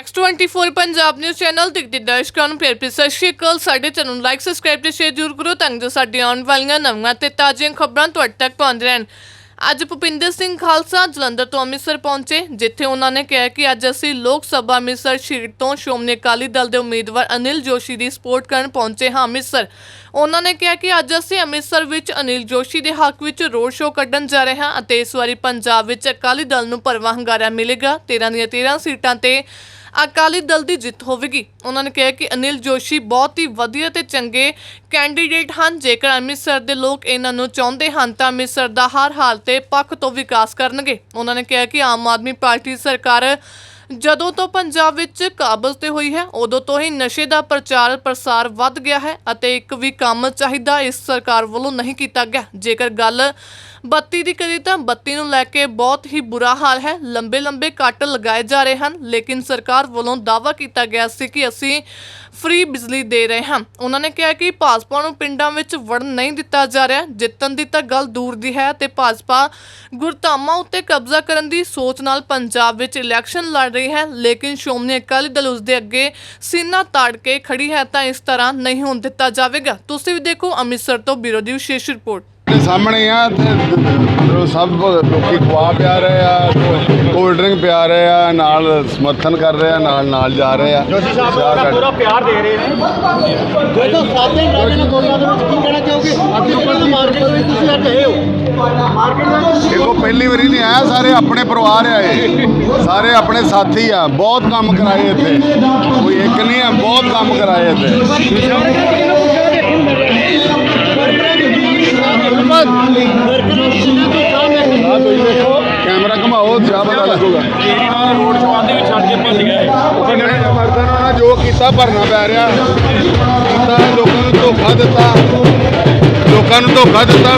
X24 Punjab news channel ਦੇਖਦੇ ਦਰਸ਼ਕਾਂ ਨੂੰ ਪਿਆਰ ਭਰੀ ਸਤਿ ਸ਼੍ਰੀ ਅਕਾਲ। ਸਾਡੇ ਚੈਨਲ ਨੂੰ ਲਾਈਕ ਸਬਸਕ੍ਰਾਈਬ ਤੇ ਸ਼ੇਅਰ ਜ਼ਰੂਰ ਕਰੋ ਤਾਂ ਜੋ ਸਾਡੀਆਂ ਆਉਣ ਵਾਲੀਆਂ ਨਵੀਆਂ ਤੇ ਤਾਜ਼ੀਆਂ ਖਬਰਾਂ ਤੁਹਾਡੇ ਤੱਕ ਪਹੁੰਚ ਰਹਿਣ। ਅੱਜ ਭੁਪਿੰਦਰ ਸਿੰਘ ਖਾਲਸਾ ਜਲੰਧਰ ਤੋਂ ਅੰਮ੍ਰਿਤਸਰ ਪਹੁੰਚੇ, ਜਿੱਥੇ ਉਹਨਾਂ ਨੇ ਕਿਹਾ ਕਿ ਅੱਜ ਅਸੀਂ ਲੋਕ ਸਭਾ ਅੰਮ੍ਰਿਤਸਰ ਸੀਟ ਤੋਂ ਸ਼੍ਰੋਮਣੀ ਅਕਾਲੀ ਦਲ ਦੇ ਉਮੀਦਵਾਰ ਅਨਿਲ ਜੋਸ਼ੀ ਦੀ ਸਪੋਰਟ ਕਰਨ ਪਹੁੰਚੇ ਹਾਂ ਅੰਮ੍ਰਿਤਸਰ। ਉਹਨਾਂ ਨੇ ਕਿਹਾ ਕਿ ਅੱਜ ਅਸੀਂ ਅੰਮ੍ਰਿਤਸਰ ਵਿੱਚ ਅਨਿਲ ਜੋਸ਼ੀ ਦੇ ਹੱਕ ਵਿੱਚ ਰੋਡ ਸ਼ੋਅ ਕੱਢਣ ਜਾ ਰਹੇ ਹਾਂ ਅਤੇ ਇਸ ਵਾਰੀ ਪੰਜਾਬ ਵਿੱਚ ਅਕਾਲੀ ਦਲ ਨੂੰ ਭਰਵਾਂ ਹੰਗਾਰਾ ਮਿਲੇਗਾ। 13 ਦੀਆਂ 13 ਸੀਟਾਂ ਤੇ ਅਕਾਲੀ ਦਲ ਦੀ ਜਿੱਤ ਹੋਵੇਗੀ। ਉਹਨਾਂ ਨੇ ਕਿਹਾ ਕਿ ਅਨਿਲ ਜੋਸ਼ੀ ਬਹੁਤ ਹੀ ਵਧੀਆ ਤੇ ਚੰਗੇ ਕੈਂਡੀਡੇਟ ਹਨ। ਜੇਕਰ ਅੰਮ੍ਰਿਤਸਰ ਦੇ ਲੋਕ ਇਹਨਾਂ ਨੂੰ ਚਾਹੁੰਦੇ ਹਨ, ਤਾਂ ਅੰਮ੍ਰਿਤਸਰ ਦਾ ਹਰ ਹਾਲ ਤੇ ਪੱਖ ਤੋਂ ਵਿਕਾਸ ਕਰਨਗੇ। ਉਹਨਾਂ ਨੇ ਕਿਹਾ ਕਿ ਆਮ ਆਦਮੀ ਪਾਰਟੀ ਸਰਕਾਰ ਜਦੋਂ ਤੋਂ ਪੰਜਾਬ ਵਿੱਚ ਕਾਬਜ਼ ਤੇ ਹੋਈ ਹੈ, ਉਦੋਂ ਤੋਂ ਹੀ ਨਸ਼ੇ ਦਾ ਪ੍ਰਚਾਰ ਪ੍ਰਸਾਰ ਵੱਧ ਗਿਆ ਹੈ ਅਤੇ ਇੱਕ ਵੀ ਕੰਮ ਚਾਹੀਦਾ ਇਸ ਸਰਕਾਰ ਵੱਲੋਂ ਨਹੀਂ ਕੀਤਾ ਗਿਆ। ਜੇਕਰ ਗੱਲ ਬੱਤੀ ਦੀ ਕਰੀ ਤਾਂ ਬੱਤੀ ਨੂੰ ਲੈ ਕੇ ਬਹੁਤ ਹੀ ਬੁਰਾ ਹਾਲ ਹੈ। ਲੰਬੇ ਲੰਬੇ ਕੱਟ ਲਗਾਏ ਜਾ ਰਹੇ ਹਨ, ਲੇਕਿਨ ਸਰਕਾਰ ਵੱਲੋਂ ਦਾਅਵਾ ਕੀਤਾ ਗਿਆ ਸੀ ਕਿ ਅਸੀਂ ਫ੍ਰੀ ਬਿਜਲੀ ਦੇ ਰਹੇ ਹਾਂ। ਉਹਨਾਂ ਨੇ ਕਿਹਾ ਕਿ ਭਾਜਪਾ ਨੂੰ ਪਿੰਡਾਂ ਵਿੱਚ ਵੜਨ ਨਹੀਂ ਦਿੱਤਾ ਜਾ ਰਿਹਾ। ਜਿੱਤਣ ਦੀ ਤਾਂ ਗੱਲ ਦੂਰ ਦੀ ਹੈ ਤੇ ਭਾਜਪਾ ਗੁਰਧਾਮਾਂ ਉੱਤੇ ਕਬਜ਼ਾ ਕਰਨ ਦੀ ਸੋਚ ਨਾਲ ਪੰਜਾਬ ਵਿੱਚ ਇਲੈਕਸ਼ਨ ਲੜ ਰਹੀ ਹੈ ਲੇਕਿਨ ਸ਼੍ਰੋਮਣੀ ਅਕਾਲੀ ਦਲ ਉਸ ਦੇ ਅੱਗੇ ਸੀਨਾ ਤਾੜ ਕੇ ਖੜੀ ਹੈ ਤਾਂ ਇਸ ਤਰ੍ਹਾਂ ਨਹੀਂ ਹੋਣ ਦਿੱਤਾ ਜਾਵੇਗਾ। ਤੁਸੀਂ ਵੀ ਦੇਖੋ ਅੰਮ੍ਰਿਤਸਰ ਤੋਂ ਬਿਊਰੋ ਦੀ ਵਿਸ਼ੇਸ਼ ਰਿਪੋਰਟ। ਦੇ ਸਾਹਮਣੇ ਆ ਸਭ ਲੋਕੀ ਖਵਾ ਪਿਆ ਰਹੇ ਆ ਕੋਲਡ ਡਰਿੰਕ ਪਿਆ ਰਹੇ ਆ ਨਾਲ ਸਮਰਥਨ ਕਰ ਰਹੇ ਆ ਨਾਲ ਨਾਲ ਜਾ ਰਹੇ ਆ। ਜੋਸ਼ੀ ਸਾਹਿਬ ਦਾ ਪੂਰਾ ਪਿਆਰ ਦੇ ਰਹੇ ਨੇ। ਜਦੋਂ ਸਾਦੇ ਰਾਜੇ ਨੇ ਦੋਨਾਂ ਦੇ ਵਿੱਚ ਕੀ ਕਹਿਣਾ ਚਾਹੋਗੇ? ਅੱਗੇ ਉੱਪਰ ਦੀ ਮਾਰਕੀਟ ਵਿੱਚ ਤੁਸੀਂ ਅੱਜ ਆਏ ਹੋ। ਦੇਖੋ ਪਹਿਲੀ ਵਾਰੀ ਨਹੀਂ ਆਇਆ ਸਾਰੇ ਆਪਣੇ ਪਰਿਵਾਰ ਆ ਇਹ ਸਾਰੇ ਆਪਣੇ ਸਾਥੀ ਆ ਬਹੁਤ ਕੰਮ ਕਰਾਏ ਇੱਥੇ। ਕੋਈ ਇੱਕ ਨਹੀਂ ਆ ਬਹੁਤ ਕੰਮ ਕਰਾਏ ਇੱਥੇ। ਕੈਮਰਾ ਘਮਾਓ ਜਿਆ ਪਤਾ ਲੱਗੂਗਾ। ਕੇਜਰੀਵਾਲ ਰੋਡ ਸ਼ੋ ਆਂਦੇ ਵੀ ਛੱਡ ਕੇ ਭੱਜ ਗਏ। ਉਹਨਾਂ ਨੇ ਮਰਦਾਂ ਨੂੰ ਨਾ ਜੋ ਕੀਤਾ ਭਰਨਾ ਪੈ ਰਿਹਾ। ਕੀਤਾ ਲੋਕਾਂ ਨੂੰ ਧੋਖਾ ਦਿੱਤਾ। ਲੋਕਾਂ ਨੂੰ ਧੋਖਾ ਦਿੱਤਾ।